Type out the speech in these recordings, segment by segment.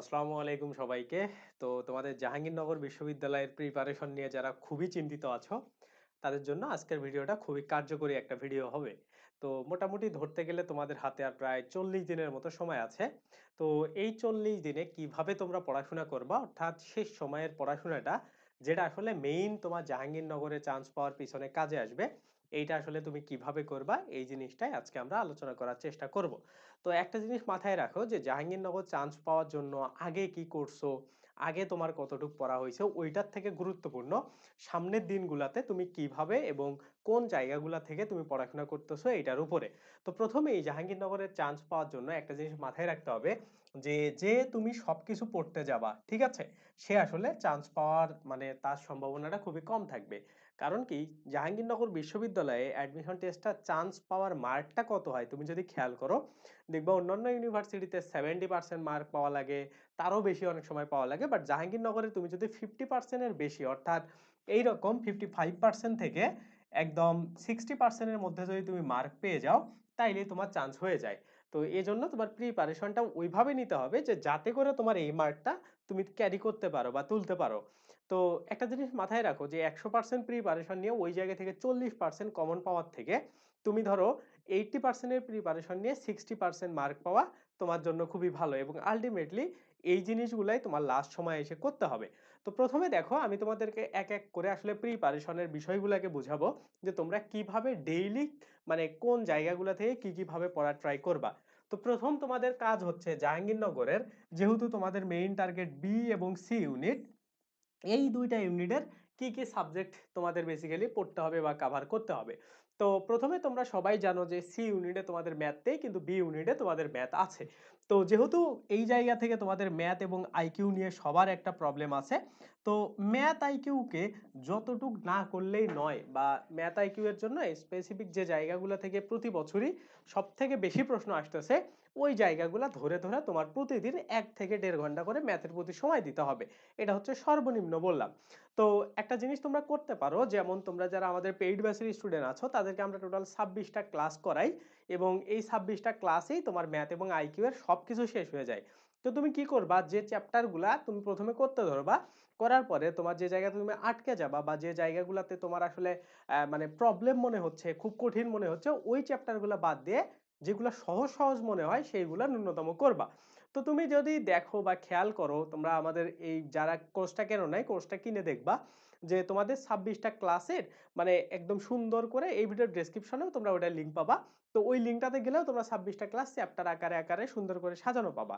আসসালামু আলাইকুম সবাইকে। তো তোমাদের জাহাঙ্গীরনগর বিশ্ববিদ্যালয়ের প্রিপারেশন নিয়ে যারা খুবই চিন্তিত আছো, তাদের জন্য আজকের ভিডিওটা খুবই কার্যকরী একটা ভিডিও হবে। তো মোটামুটি ধরতে গেলে তোমাদের হাতে আর প্রায় চল্লিশ দিনের মতো সময় আছে। তো এই চল্লিশ দিনে কীভাবে তোমরা পড়াশোনা করবা, অর্থাৎ শেষ সময়ের পড়াশোনাটা যেটা আসলে মেইন তোমার জাহাঙ্গীরনগরে চান্স পাওয়ার পিছনে কাজে আসবে, এইটা আসলে তুমি কীভাবে করবা, এই জিনিসটাই আজকে আমরা আলোচনা করার চেষ্টা করব। তো একটা জিনিস মাথায় রাখো যে, জাহাঙ্গীরনগর চান্স পাওয়ার জন্য আগে কি করছ আগে তোমার কতটুকু পড়া হয়েছে, ওইটার থেকে গুরুত্বপূর্ণ। সামনের দিনগুলোতে তুমি কীভাবে এবং কোন জায়গাগুলা থেকে তুমি পড়াশোনা করতেছো এটার উপরে। তো প্রথমেই জাহাঙ্গীরনগরের চান্স পাওয়ার জন্য একটা জিনিস মাথায় রাখতে হবে যে যে তুমি সব কিছু পড়তে যাবা, ঠিক আছে? সে আসলে চান্স পাওয়ার মানে তার সম্ভাবনাটা খুবই কম থাকবে। কারণ কি? জাহাঙ্গীরনগর বিশ্ববিদ্যালয়ে অ্যাডমিশন টেস্টটা চান্স পাওয়ার মার্কটা কত হয়? তুমি যদি খেয়াল করো, দেখবা অন্যান্য ইউনিভার্সিটিতে সেভেন্টি পার্সেন্ট মার্ক পাওয়া লাগে, তারও বেশি অনেক সময় পাওয়া লাগে বাট জাহাঙ্গীরনগরে তুমি যদি ফিফটি পার্সেন্টের বেশি, অর্থাৎ এইরকম ফিফটি ফাইভ পার্সেন্ট থেকে একদম সিক্সটি পার্সেন্টের মধ্যে যদি তুমি মার্ক পেয়ে যাও, তাইলে তোমার চান্স হয়ে যায়। তো এই জন্য তোমার প্রিপারেশনটা ওইভাবে নিতে হবে যে, যাতে করে তোমার এই মার্কটা তুমি ক্যারি করতে পারো বা তুলতে পারো। তো একটা জিনিস মাথায় রাখো যে একশো পার্সেন্ট প্রিপারেশন নিয়ে ওই জায়গা থেকে চল্লিশ পার্সেন্ট কমন পাওয়ার থেকে তুমি ধরো এইটটি পার্সেন্টের প্রিপারেশন নিয়ে সিক্সটি পার্সেন্ট মার্ক পাওয়া তোমার জন্য খুবই ভালো এবং আলটিমেটলি এই জিনিসগুলাই তোমার লাস্ট সময় এসে করতে হবে। তো প্রথমে দেখো আমি তোমাদেরকে এক এক করে আসলে প্রিপারেশনের বিষয়গুলোকে বুঝাবো যে তোমরা কীভাবে ডেইলি মানে কোন জায়গাগুলো থেকে কি কীভাবে পড়ার ট্রাই করবা। তো প্রথম তোমাদের কাজ হচ্ছে জাহাঙ্গীরনগরের যেহেতু তোমাদের মেইন টার্গেট বি এবং সি ইউনিট এই দুইটা ইউনিটের কি কি সাবজেক্ট তোমাদের বেসিক্যালি পড়তে হবে বা কাভার করতে হবে। তো প্রথমে তোমরা সবাই জানো যে সি ইউনিটে তোমাদের ম্যাথ নেই, কিন্তু বি ইউনিটে তোমাদের ম্যাথ আছে। তো যেহেতু এই জায়গা থেকে তোমাদের ম্যাথ এবং আইকিউ নিয়ে সবার একটা প্রবলেম আছে, তো ম্যাথ আইকিউকে যতটুক না করলেই নয় বা ম্যাথ আইকিউ এর জন্য স্পেসিফিক যে জায়গাগুলো থেকে প্রতি বছরই সব থেকে বেশি প্রশ্ন আসতেছে, ওই জায়গাগুলো ধরে ধরে তোমার প্রতিদিন এক থেকে দেড় ঘণ্টা করে ম্যাথের প্রতি সময় দিতে হবে। এটা হচ্ছে সর্বনিম্ন বললাম। তো একটা জিনিস তোমরা করতে পারো, যেমন তোমরা যারা আমাদের পেইড ব্যাচের স্টুডেন্ট আছো, তাদেরকে আমরা টোটাল ছাব্বিশটা ক্লাস করাই। এবং এই ছাব্বিশটা ক্লাসেই তোমার ম্যাথ এবং আইকিউ এর সব কিছু শেষ হয়ে যায়। তো তুমি কি করবা? যে চ্যাপ্টারগুলা তুমি প্রথমে করতে ধরবা, করার পরে তোমার যে জায়গাতে তুমি আটকে যাবা বা যে জায়গাগুলোতে তোমার আসলে মানে প্রবলেম মনে হচ্ছে, খুব কঠিন মনে হচ্ছে, ওই চ্যাপ্টারগুলো বাদ দিয়ে যেগুলো সহজ সহজ মনে হয় সেইগুলো ন্যূনতম করবা। তো তুমি যদি দেখো বা খেয়াল করো, তোমরা আমাদের এই যারা কোর্সটা কেন নাই কোর্সটা কিনে দেখবা যে তোমাদের ছাব্বিশটা ক্লাসের মানে একদম সুন্দর করে এই ভিডিওর ডেসক্রিপশনেও তোমরা ওটা লিঙ্ক পাবা। তো ওই লিঙ্কটাতে গেলেও তোমরা ছাব্বিশটা ক্লাস চ্যাপ্টার আকারে আকারে সুন্দর করে সাজানো পাবা।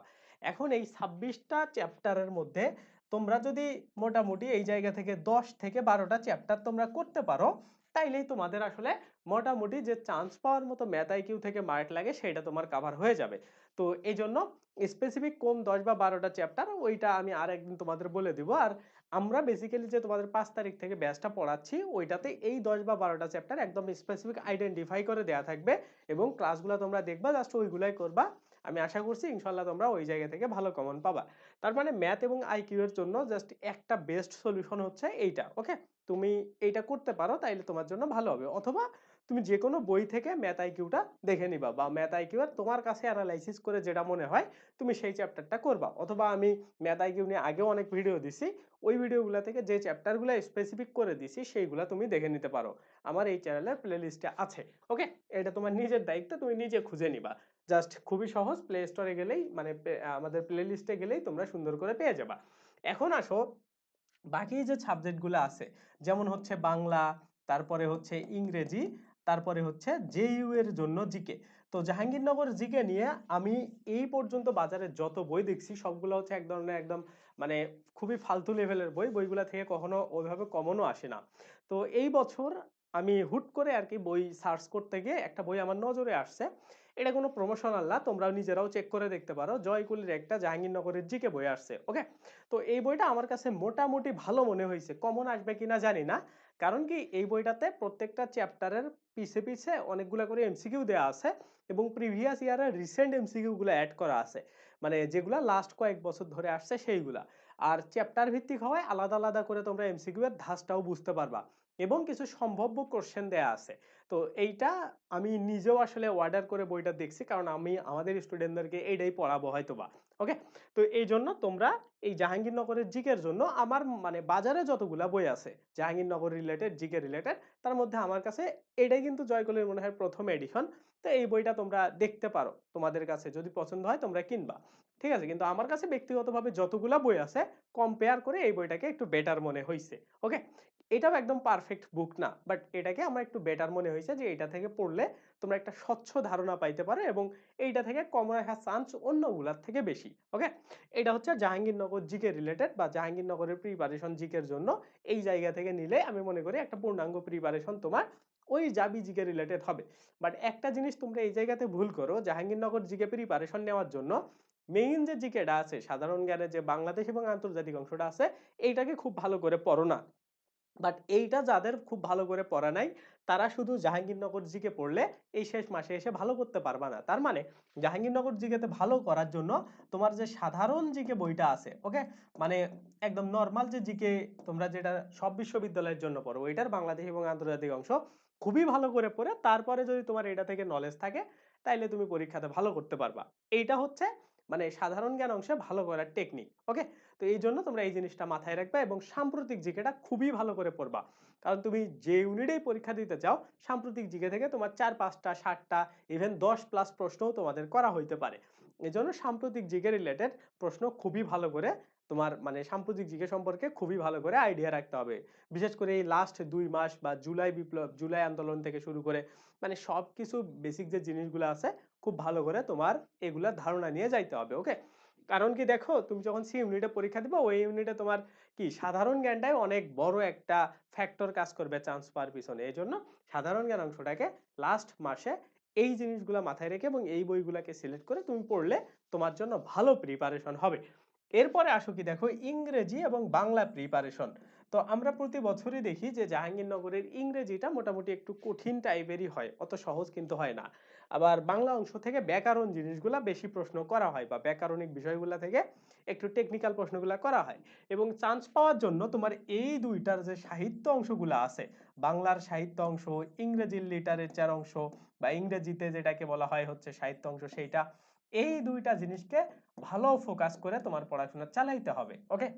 এখন এই ছাব্বিশটা চ্যাপ্টারের মধ্যে তোমরা যদি মোটামুটি এই জায়গা থেকে দশ থেকে বারোটা চ্যাপ্টার তোমরা করতে পারো, তাইলেই তোমাদের আসলে মোটামুটি যে চান্স পাওয়ার মতো ম্যাথ আইকিউ থেকে মার্ক লাগে সেটা তোমার কাভার হয়ে যাবে। তো এই জন্য স্পেসিফিক কোন দশ বা বারোটা চ্যাপ্টার ওইটা আমি আর একদিন তোমাদের বলে দিব। আর আমরা বেসিক্যালি যে তোমাদের পাঁচ তারিখ থেকে ব্যাচটা পড়াচ্ছি, ওইটাতে এই দশ বা বারোটা চ্যাপ্টার একদম স্পেসিফিক আইডেন্টিফাই করে দেওয়া থাকবে এবং ক্লাসগুলো তোমরা দেখবা জাস্ট ওইগুলাই করবা। আমি আশা করছি ইনশাল্লাহ তোমরা ওই জায়গা থেকে ভালো কমন পাবা। তার মানে ম্যাথ এবং আইকিউ এর জন্য জাস্ট একটা বেস্ট সলিউশন হচ্ছে এইটা ওকে তুমি এইটা করতে পারো, তাইলে তোমার জন্য ভালো হবে। অথবা তুমি যে কোনো বই থেকে ম্যাথ আইকিউটা দেখে নিবা বা ম্যাথ আইকিউ তোমার কাছে অ্যানালাইসিস করে যেটা মনে হয় তুমি সেই চ্যাপ্টারটা করবা। অথবা আমি ম্যাথ আইকিউ নিয়ে আগেও অনেক ভিডিও দিছি, ওই ভিডিওগুলো থেকে যে চ্যাপ্টারগুলো স্পেসিফিক করে দিছি সেইগুলো তুমি দেখে নিতে পারো। আমার এই চ্যানেলের প্লে লিস্টে আছে ওকে এটা তোমার নিজের দায়িত্ব তুমি নিজে খুঁজে নিবা। জাস্ট খুবই সহজ প্লে স্টোরে গেলেই মানে আমাদের প্লে লিস্টে গেলেই তোমরা সুন্দর করে পেয়ে যাবা। এখন আসো, বাকি যে সাবজেক্টগুলো আছে, যেমন হচ্ছে বাংলা, তারপরে হচ্ছে ইংরেজি তারপরে হচ্ছে জেইউ এর জন্য জিকে। তো জাহাঙ্গীরনগর জিকে নিয়ে আমি এই পর্যন্ত বাজারে যত বই দেখছি, সবগুলো হচ্ছে এক ধরনের একদম মানে খুবই ফালতু লেভেলের বই, বইগুলা থেকে কখনো ওইভাবে কমনও আসে না। তো এই বছর আমি হুট করে আর কি বই সার্চ করতে গিয়ে একটা বই আমার নজরে আসছে। এটা কোনো প্রমোশনাল না, তোমরাও নিজেরাও চেক করে দেখতে পারো। জয়কুলির একটা জাহাঙ্গীরনগরের জিকে বই আসছে, ওকে? তো এই বইটা আমার কাছে মোটামুটি ভালো মনে হয়েছে। কমন আসবে কিনা জানি না। কারণ কি এই বইটাতে প্রত্যেকটা চ্যাপ্টারের পিছে পিছে অনেকগুলো করে এমসিকিউ দেওয়া আছে এবং প্রিভিয়াস ইয়ারের রিসেন্ট এমসিকিউগুলো অ্যাড করা আছে। মানে যেগুলো লাস্ট কয়েক বছর ধরে আসছে সেইগুলা। আর চ্যাপ্টার ভিত্তিক হওয়ায় আলাদা আলাদা করে তোমরা এমসিকিউ এর ধাঁচটাও বুঝতে পারবা। এবং কিছু সম্ভাব্য কোশ্চেন দেয়া আছে। তো এইটা আমি নিজেও আসলে অর্ডার করে বইটা দেখছি, কারণ আমি আমাদের স্টুডেন্টদেরকে এইটাই পড়াবো হয়তো বা ওকে তো এই জন্য তোমরা এই জাহাঙ্গীরনগরের জিকের জন্য আমার মানে বাজারে যতগুলা বই আছে, জাহাঙ্গীরনগর রিলেটেড জিকে রিলেটেড তার মধ্যে আমার কাছে এটাই কিন্তু জয়কলের মনে হয় প্রথম এডিশন তো এই বইটা তোমরা দেখতে পারো, তোমাদের কাছে যদি পছন্দ হয় তোমরা কিনবা, ঠিক আছে? কিন্তু আমার কাছে ব্যক্তিগতভাবে যতগুলা বই আছে কম্পেয়ার করে এই বইটাকে একটু বেটার মনে হয়েছে ওকে এটাও একদম পারফেক্ট বুক না। বাট এটাকে আমার একটু বেটার মনে হয়েছে যে, এটা থেকে পড়লে তোমরা একটা স্বচ্ছ ধারণা পাইতে পারো এবং এইটা থেকে কম রাখার চান্স অন্যগুলার থেকে বেশি ওকে এটা হচ্ছে জাহাঙ্গীরনগর জিকে রিলেটেড বা জাহাঙ্গীরনগরের প্রিপারেশন জিকের জন্য। এই জায়গা থেকে নিলে আমি মনে করি একটা পূর্ণাঙ্গ প্রিপারেশন তোমার ওই জাবি জিকে রিলেটেড হবে। বাট একটা জিনিস তোমরা এই জায়গাতে ভুল করো, জাহাঙ্গীরনগর জিকে প্রিপারেশন নেওয়ার জন্য মেইন যে জিকেটা আছে, সাধারণ জ্ঞানে যে বাংলাদেশ এবং আন্তর্জাতিক অংশটা আছে, এইটাকে খুব ভালো করে পড়ো না। বাট এইটা যাদের খুব ভালো করে পড়া নাই, তারা শুধু জাহাঙ্গীরনগর জিকে পড়লে এই শেষ মাসে এসে ভালো করতে পারবা না। তার মানে জাহাঙ্গীরনগর জিকেতে ভালো করার জন্য তোমার যে সাধারণ জিকে বইটা আছে ওকে মানে একদম নর্মাল যে জিকে তোমরা যেটা সব বিশ্ববিদ্যালয়ের জন্য পড়ো, ওইটার বাংলাদেশ এবং আন্তর্জাতিক অংশ খুবই ভালো করে পড়ে, তারপরে যদি তোমার এটা থেকে নলেজ থাকে, তাইলে তুমি পরীক্ষাতে ভালো করতে পারবা। এইটা হচ্ছে মানে সাধারণ জ্ঞান অংশে ভালো করার টেকনিক ওকে তো এই জন্য তোমরা এই জিনিসটা মাথায় রাখবে এবং সাম্প্রতিক জিকেটা খুবই ভালো করে পড়বা। কারণ তুমি যে ইউনিটেই পরীক্ষা দিতে চাও, সাম্প্রতিক জিকে থেকে তোমার চার, পাঁচটা, সাতটা ইভেন দশ প্লাস প্রশ্নও তোমাদের করা হইতে পারে। এই জন্য সাম্প্রতিক জিকে রিলেটেড প্রশ্ন খুবই ভালো করে তোমার মানে সাম্প্রতিক জিকে সম্পর্কে খুবই ভালো করে আইডিয়া রাখতে হবে। বিশেষ করে এই লাস্ট দুই মাস বা জুলাই বিপ্লব, জুলাই আন্দোলন থেকে শুরু করে মানে সব কিছু বেসিক যে জিনিসগুলো আছে, খুব ভালো করে তোমার এগুলা ধারণা নিয়ে যাইতে হবে ওকে কারণ কি দেখো, তুমি যখন সি ইউনিটে পরীক্ষা দিবা, ওই ইউনিটে তোমার কি, সাধারণ জ্ঞানটাই অনেক বড় একটা ফ্যাক্টর কাজ করবে চান্স পাওয়ার পিছনে। এই জন্য সাধারণ জ্ঞান অংশটাকে লাস্ট মাসে এই জিনিসগুলো মাথায় রেখে এবং এই বইগুলোকে সিলেক্ট করে তুমি পড়লে তোমার জন্য ভালো প্রিপারেশন হবে। এরপরে আসো কি দেখো, ইংরেজি এবং বাংলা প্রিপারেশন তো আমরা প্রতি বছরই দেখি যে জাহাঙ্গীরনগরের ইংরেজিটা মোটামুটি একটু কঠিন টাইপেরই হয়, অত সহজ কিন্তু হয় না। আবার বাংলা অংশ থেকে ব্যাকরণ জিনিসগুলা বেশি প্রশ্ন করা হয় বা ব্যাকরণিক বিষয়গুলো থেকে একটু টেকনিক্যাল প্রশ্নগুলা করা হয় এবং চান্স পাওয়ার জন্য তোমার এই দুইটার যে সাহিত্য অংশগুলো আছে, বাংলার সাহিত্য অংশ, ইংরেজির লিটারেচার অংশ বা ইংরেজিতে যেটাকে বলা হয় হচ্ছে সাহিত্য অংশ সেইটা এই দুইটা জিনিসকে ভালো ফোকাস করে তোমার পড়াশোনা চালাইতে হবে ওকে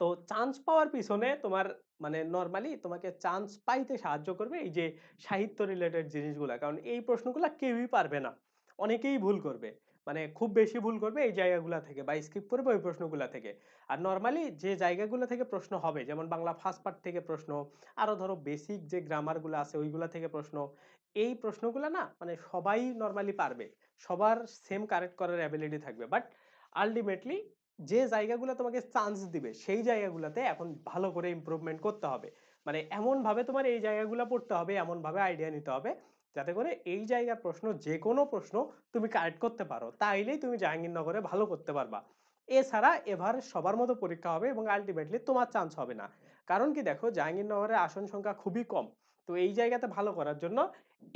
তো চান্স পাওয়ার পিছনে তোমার মানে নর্মালি তোমাকে চান্স পাইতে সাহায্য করবে এই যে সাহিত্য রিলেটেড জিনিসগুলা। কারণ এই প্রশ্নগুলা কেউই পারবে না। অনেকেই ভুল করবে। মানে খুব বেশি ভুল করবে এই জায়গাগুলা থেকে বা স্কিপ করবে ওই প্রশ্নগুলো থেকে। আর নর্মালি যে জায়গাগুলো থেকে প্রশ্ন হবে, যেমন বাংলা ফার্স্ট পার্ট থেকে প্রশ্ন, আরও ধরো বেসিক যে গ্রামারগুলো আছে ওইগুলো থেকে প্রশ্ন, এই প্রশ্নগুলো না মানে সবাই নর্মালি পারবে। সবার সেম কারেক্ট করার অ্যাবিলিটি থাকবে। বাট আলটিমেটলি যে জায়গাগুলো তোমাকে চান্স দিবে, সেই জায়গাগুলোতে এখন ভালো করে ইমপ্রুভমেন্ট করতে হবে। মানে এমন ভাবে তোমার এই জায়গাগুলো পড়তে হবে এমন ভাবে আইডিয়া নিতে হবে, যাতে করে এই জায়গার প্রশ্ন যে কোনো প্রশ্ন তুমি কারেক্ট করতে পারো। তাইলেই তুমি জাহাঙ্গীরনগরে ভালো করতে পারবা। এছাড়া এবার সবার মতো পরীক্ষা হবে এবং আলটিমেটলি তোমার চান্স হবে না। কারণ কি দেখো জাহাঙ্গীরনগরের আসন সংখ্যা খুবই কম। তো এই জায়গাতে ভালো করার জন্য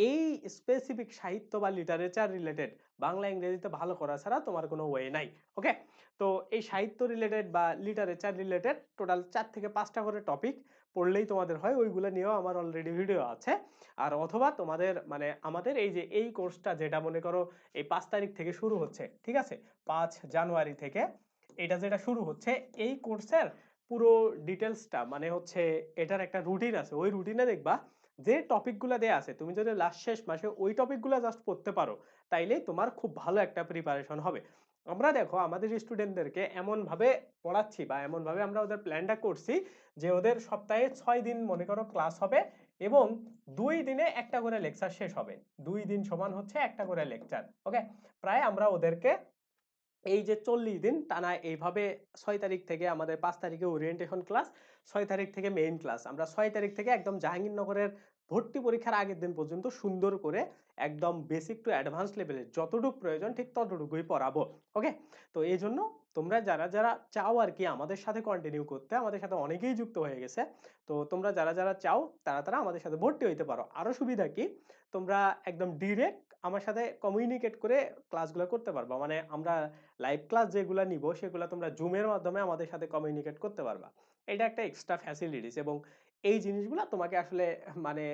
এই স্পেসিফিক সাহিত্য বা লিটারেচার রিলেটেড বাংলা, ইংরেজিতে ভালো করা ছাড়া তোমার কোনো ওয়ে নাই ওকে তো এই সাহিত্য রিলেটেড বা লিটারেচার রিলেটেড টোটাল চার থেকে পাঁচটা করে টপিক পড়লেই তোমাদের হয়, ওইগুলো নিয়েও আমার অলরেডি ভিডিও আছে। আর অথবা তোমাদের মানে আমাদের এই যে, এই কোর্সটা যেটা মনে করো এই পাঁচ তারিখ থেকে শুরু হচ্ছে, ঠিক আছে? পাঁচ জানুয়ারি থেকে, এটা যেটা শুরু হচ্ছে, এই কোর্সের পুরো ডিটেলসটা মানে হচ্ছে এটার একটা রুটিন আছে, ওই রুটিনে দেখবা যে টপিকগুলো দেয়া আছে, তুমি যদি লাস্ট শেষ মাসে ওই টপিকগুলো জাস্ট পড়তে পারো তাইলেই তোমার খুব ভালো একটা প্রিপারেশন হবে। আমরা দেখো, আমাদের স্টুডেন্টদেরকে এমনভাবে পড়াচ্ছি বা এমনভাবে আমরা ওদের প্ল্যানটা করছি যে ওদের সপ্তাহে ছয় দিন মনে করো ক্লাস হবে এবং দুই দিনে একটা করে লেকচার শেষ হবে। দুই দিন সমান হচ্ছে একটা করে লেকচার ওকে প্রায় আমরা ওদেরকে এই যে চল্লিশ দিন টানা এইভাবে ছয় তারিখ থেকে আমাদের পাঁচ তারিখে ওরিয়েন্টেশন ক্লাস ছয় তারিখ থেকে মেইন ক্লাস আমরা ছয় তারিখ থেকে একদম জাহাঙ্গীরনগরের ভর্তি পরীক্ষার আগের দিন পর্যন্ত সুন্দর করে একদম বেসিক টু অ্যাডভান্স লেভেলে যতটুকু প্রয়োজন ঠিক ততটুকুই পড়াবো ওকে তো এই জন্য তোমরা যারা যারা চাও আর কি আমাদের সাথে কন্টিনিউ করতে, আমাদের সাথে অনেকেই যুক্ত হয়ে গেছে, তো তোমরা যারা যারা চাও তারা তারা আমাদের সাথে ভর্তি হইতে পারো। আরও সুবিধা কি? তোমরা একদম ডিরেক্ট আমার সাথে কমিউনিকেট করে ক্লাসগুলো করতে পারবা। মানে আমরা লাইভ ক্লাস যেগুলো নিব, সেগুলো তোমরা জুমের মাধ্যমে আমাদের সাথে কমিউনিকেট করতে পারবা। এটা একটা এক্সট্রা ফ্যাসিলিটিস এবং এই জিনিসগুলো তোমাকে আসলে মানে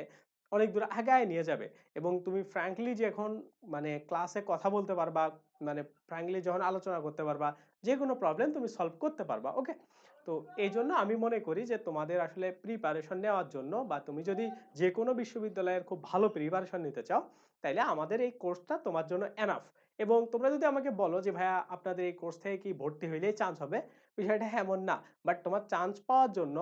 অনেক দূর আগায় নিয়ে যাবে। এবং তুমি ফ্র্যাঙ্কলি যে এখন মানে ক্লাসে কথা বলতে পারবা মানে ফ্র্যাঙ্কলি যখন আলোচনা করতে পারবা যে কোনো প্রবলেম তুমি সলভ করতে পারবা ওকে তো এই জন্য আমি মনে করি যে তোমাদের আসলে প্রিপারেশন নেওয়ার জন্য বা তুমি যদি যে কোনো বিশ্ববিদ্যালয়ের খুব ভালো প্রিপারেশন নিতে চাও তাইলে আমাদের এই কোর্সটা তোমার জন্য এনাফ এবং তোমরা যদি আমাকে বলো যে, ভাইয়া, আপনাদের এই কোর্স থেকে কি ভর্তি হইলেই চান্স হবে? বিষয়টা এমন না। বাট তোমার চান্স পাওয়ার জন্য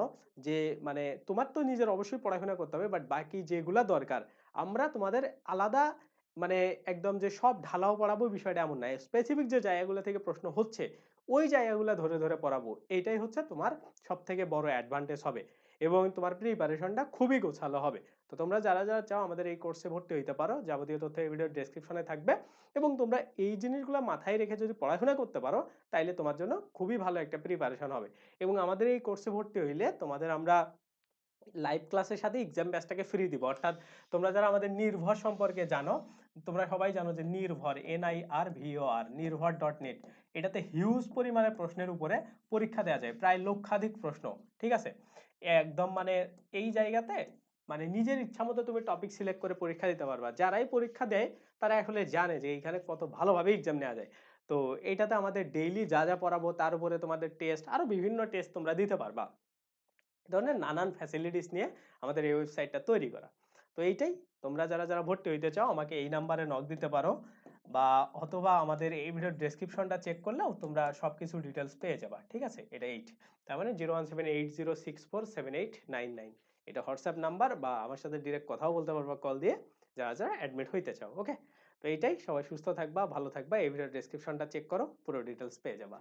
যে মানে তোমার তো নিজের অবশ্যই পড়াশোনা করতে হবে বাট বাকি যেগুলা দরকার, আমরা তোমাদের আলাদা মানে একদম যে সব ঢালাও পড়াবো বিষয়টা এমন না। স্পেসিফিক যে জায়গাগুলো থেকে প্রশ্ন হচ্ছে, ওই জায়গাগুলো ধরে ধরে পড়াবো। এইটাই হচ্ছে তোমার সব থেকে বড় অ্যাডভান্টেজ হবে এবং তোমার প্রিপারেশনটা খুবই গোছালো হবে। তো তোমরা যারা যারা চাও আমাদের এই কোর্সে ভর্তি হইতে পারো, যাবতীয় তথ্য এই ভিডিওর ডেসক্রিপশনে থাকবে এবং তোমরা এই জিনিসগুলো মাথায় রেখে যদি পড়াশোনা করতে পারো, তাইলে তোমার জন্য খুবই ভালো একটা প্রিপারেশন হবে। এবং আমাদের এই কোর্সে ভর্তি হইলে তোমাদের আমরা লাইভ ক্লাসের সাথে এক্সাম ব্যাচটাকে ফ্রি দিব। অর্থাৎ তোমরা যারা আমাদের নির্ভর সম্পর্কে জানো, তোমরা সবাই জানো যে নির্ভর এন আই আর ভিও আর নির্ভর ডট নেট এটাতে হিউজ পরিমাণে প্রশ্নের উপরে পরীক্ষা দেওয়া যায়, প্রায় লক্ষাধিক প্রশ্ন, ঠিক আছে? একদম মানে এই জায়গাতে মানে নিজের ইচ্ছা মতো তুমি টপিক সিলেক্ট করে পরীক্ষা দিতে পারবা। যারাই পরীক্ষা দেয়, তারা আসলে জানে যে এইখানে কত ভালোভাবে এক্সাম নেওয়া যায়। তো এইটাতে আমাদের ডেইলি যা যা পড়াবো, তার উপরে তোমাদের টেস্ট আরও বিভিন্ন টেস্ট তোমরা দিতে পারবা। ধরনের নানান ফ্যাসিলিটিস নিয়ে আমাদের এই ওয়েবসাইটটা তৈরি করা। তো এইটাই, তোমরা যারা যারা ভর্তি হইতে চাও, আমাকে এই নাম্বারে নক দিতে পারো বা অথবা আমাদের এই ভিডিওর ডেসক্রিপশনটা চেক করলেও তোমরা সব কিছু ডিটেলস পেয়ে যাবা। ঠিক আছে? এটা এইট তার মানে zero one seven eight zero six four seven eight nine nine এটা হোয়াটসঅ্যাপ নাম্বার বা আমার সাথে ডিরেক্ট কথাও বলতে পারবা কল দিয়ে, যারা যারা অ্যাডমিট হইতে চাও ওকে তো এইটাই সবাই সুস্থ থাকবা, ভালো থাকবা, এই ভিডিওর ডেসক্রিপশনটা চেক করো, পুরো ডিটেলস পেয়ে যাবা।